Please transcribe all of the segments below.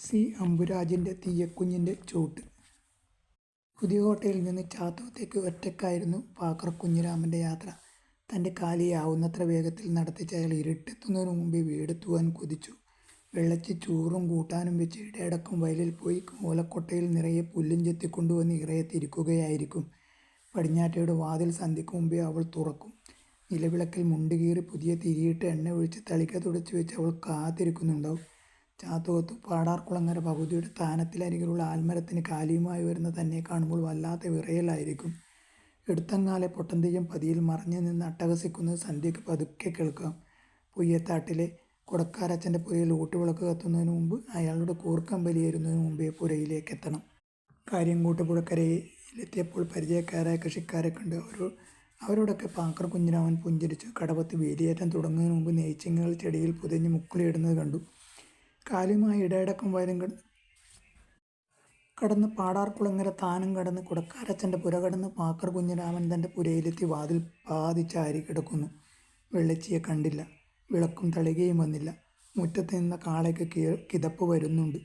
C അമ്പുരാജിന്റെ തീയക്കുഞ്ഞിന്റെ ചൂട്ട് പുതിയകോട്ടയിൽ നിന്ന് ചാത്തോത്തേക്ക് ഒറ്റക്കായിരുന്നു packer കുഞ്ഞിരാമന്റെ യാത്ര. തന്റെ കാലിയാവുന്നത്ര വേഗത്തിൽ നടത്തിച്ച് അയാൾ ഇരുട്ടെത്തുന്നതിന് മുമ്പേ വീടെത്തുവാൻ കൊതിച്ചു. വെള്ളച്ച് ചൂറും കൂട്ടാനും വെച്ച് ഇടയടക്കം വയലിൽ പോയി ഓലക്കൊട്ടയിൽ നിറയെ പുല്ലും ചെത്തിക്കൊണ്ടുവന്ന് ഇറയത്തിരിക്കുകയായിരിക്കും. പടിഞ്ഞാറ്റയുടെ വാതിൽ സന്ധിക്ക് മുമ്പേ അവൾ തുറക്കും. നിലവിളക്കിൽ മുണ്ടുകീറി പുതിയ തിരിയിട്ട് എണ്ണ ഒഴിച്ച് തളിക്ക തുടച്ച് വെച്ച് അവൾ കാത്തിരിക്കുന്നുണ്ടാവും. ചാത്തോത്ത് പാടാർകുളങ്ങര ഭഗവതിയുടെ സ്ഥാനത്തിലരികിലുള്ള ആൽമരത്തിന് കാലിയുമായി വരുന്ന തന്നെ കാണുമ്പോൾ വല്ലാത്ത വിറയലായിരിക്കും. എടുത്തങ്ങാലെ പൊട്ടൻതെയ്യം പതിയിൽ മറഞ്ഞുനിന്ന് അട്ടഹസിക്കുന്നത് സന്ധ്യയ്ക്ക് പതുക്കെ കേൾക്കാം. പുയ്യത്താട്ടിലെ കൊടക്കാരച്ചന്റെ പുരയിൽ ഊട്ടുവിളക്ക് കത്തുന്നതിന് മുമ്പ് അയാളുടെ കൂർക്കം വലിയേരുന്നതിന് മുമ്പേ പുരയിലേക്ക് എത്തണം കാര്യംകൂട്ട് പുഴക്കരയിലെത്തിയപ്പോൾ പരിചയക്കാരായ കൃഷിക്കാരെ കണ്ട് അവരോടൊക്കെ പാക്കർ കുഞ്ഞിരാമൻ പുഞ്ചിരിച്ചു. കടവത്ത് വേലിയേറ്റം തുടങ്ങുന്നതിന് മുമ്പ് നെയ്ച്ചിങ്ങകൾ ചെടിയിൽ പുതഞ്ഞ് മുക്കുളിയിടുന്നത് കണ്ടു. കാലിയുമായി ഇടയടക്കം വയലും കടന്ന് പാടാർക്കുളങ്ങര താനം കടന്ന് കുടക്കാരച്ചന്റെ പുര കടന്ന് പാക്കർ കുഞ്ഞിരാമൻ തന്റെ പുരയിലെത്തി വാതിൽ പാതി കിടക്കുന്നു വെള്ളച്ചിയെ കണ്ടില്ല. വിളക്കും തളികയും വന്നില്ല. മുറ്റത്ത് നിന്ന കാളയ്ക്ക് കിതപ്പ് വരുന്നുണ്ട്.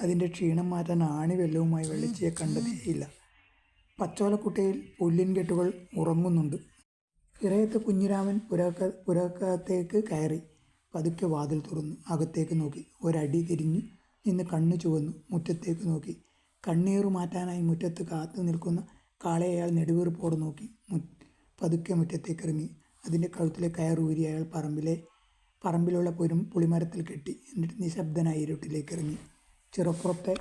അതിന്റെ ക്ഷീണം മാറ്റാൻ ആണി വെള്ളവുമായി വെള്ളച്ചിയെ കണ്ടതേയില്ല. പച്ചോലക്കുട്ടയിൽ പുല്ലിൻകെട്ടുകൾ ഉറങ്ങുന്നുണ്ട്. ഇറയത്ത് പുരക്ക പുരക്കകത്തേക്ക് കയറി. പതുക്കെ വാതിൽ തുറന്നു. അകത്തേക്ക് നോക്കി. ഒരടി തിരിഞ്ഞു നിന്ന് കണ്ണു ചുവന്നു. മുറ്റത്തേക്ക് നോക്കി. കണ്ണീറു മാറ്റാനായി മുറ്റത്ത് കാത്തു നിൽക്കുന്ന കാളയെ അയാൾ നെടുവീർപ്പോടെ നോക്കി. മു പതുക്കെ മുറ്റത്തേക്ക് ഇറങ്ങി അതിന്റെ കഴുത്തിലെ കയറൂരി അയാൾ പറമ്പിലെ പറമ്പിലുള്ള പുളിമരത്തിൽ കെട്ടി. എന്നിട്ട് നിശബ്ദനായി ഇരുട്ടിലേക്ക് ഇറങ്ങി ചിറപ്പുറത്തെ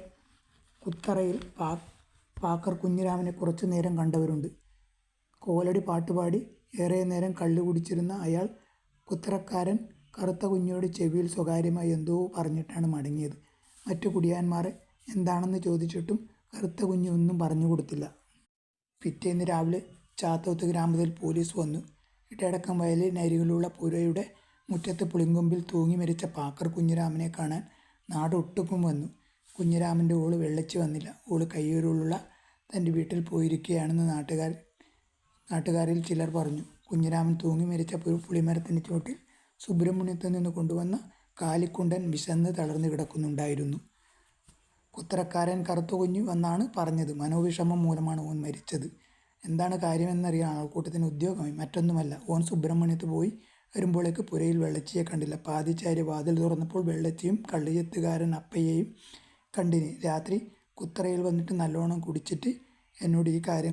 കുത്തറയിൽ പാ പാക്കർ കുഞ്ഞിരാമനെ കുറച്ചു നേരം കണ്ടവരുണ്ട്. കോലടി പാട്ടുപാടി ഏറെ നേരം കള്ളു കുടിച്ചിരുന്ന അയാൾ കുത്തറക്കാരൻ കറുത്ത കുഞ്ഞോട് ചെവിയിൽ സ്വകാര്യമായി എന്തോ പറഞ്ഞിട്ടാണ് മടങ്ങിയത്. മറ്റു കുടിയാന്മാർ എന്താണെന്ന് ചോദിച്ചിട്ടും കറുത്ത കുഞ്ഞ് ഒന്നും പറഞ്ഞു കൊടുത്തില്ല പിറ്റേന്ന് രാവിലെ ചാത്തോത്ത് ഗ്രാമത്തിൽ പോലീസ് വന്നു. ഇടയടക്കം വയലിനരികിലുള്ള പുരയുടെ മുറ്റത്ത് പുളിങ്കൊമ്പിൽ തൂങ്ങി മരിച്ച പാക്കർ കുഞ്ഞിരാമനെ കാണാൻ നാടൊട്ടുക്കും വന്നു. കുഞ്ഞിരാമന്റെ ഓൾ വെള്ളച്ചു വന്നില്ല. ഓൾ കയ്യൂരിലുള്ള തന്റെ വീട്ടിൽ പോയിരിക്കുകയാണെന്ന് നാട്ടുകാർ നാട്ടുകാരിൽ ചിലർ പറഞ്ഞു. കുഞ്ഞിരാമൻ പുളിമരത്തിന്റെ പുളിമരത്തിന് ചോട്ടിൽ സുബ്രഹ്മണ്യത്തുനിന്ന് കൊണ്ടുവന്ന കാലിക്കുണ്ടൻ വിശന്ന് തളർന്നു കിടക്കുന്നുണ്ടായിരുന്നു. കുത്തരക്കാരൻ കറുത്തു കുഞ്ഞു എന്നാണ് പറഞ്ഞത്. മനോവിഷമം മൂലമാണ് ഓൻ മരിച്ചത്. എന്താണ് കാര്യമെന്നറിയാൻ ആൾക്കൂട്ടത്തിന് ഉദ്യോഗമായി. മറ്റൊന്നുമല്ല. ഓൻ സുബ്രഹ്മണ്യത്ത് പോയി വരുമ്പോഴേക്ക് പുരയിൽ വെള്ളച്ചിയെ കണ്ടില്ല. പാതിച്ചാരി വാതിൽ തുറന്നപ്പോൾ വെള്ളച്ചിയും കള്ളിയത്തുകാരൻ അപ്പയെയും കണ്ടിന്. രാത്രി കുത്തറയിൽ വന്നിട്ട് നല്ലോണം കുടിച്ചിട്ട് എന്നോട് ഈ കാര്യം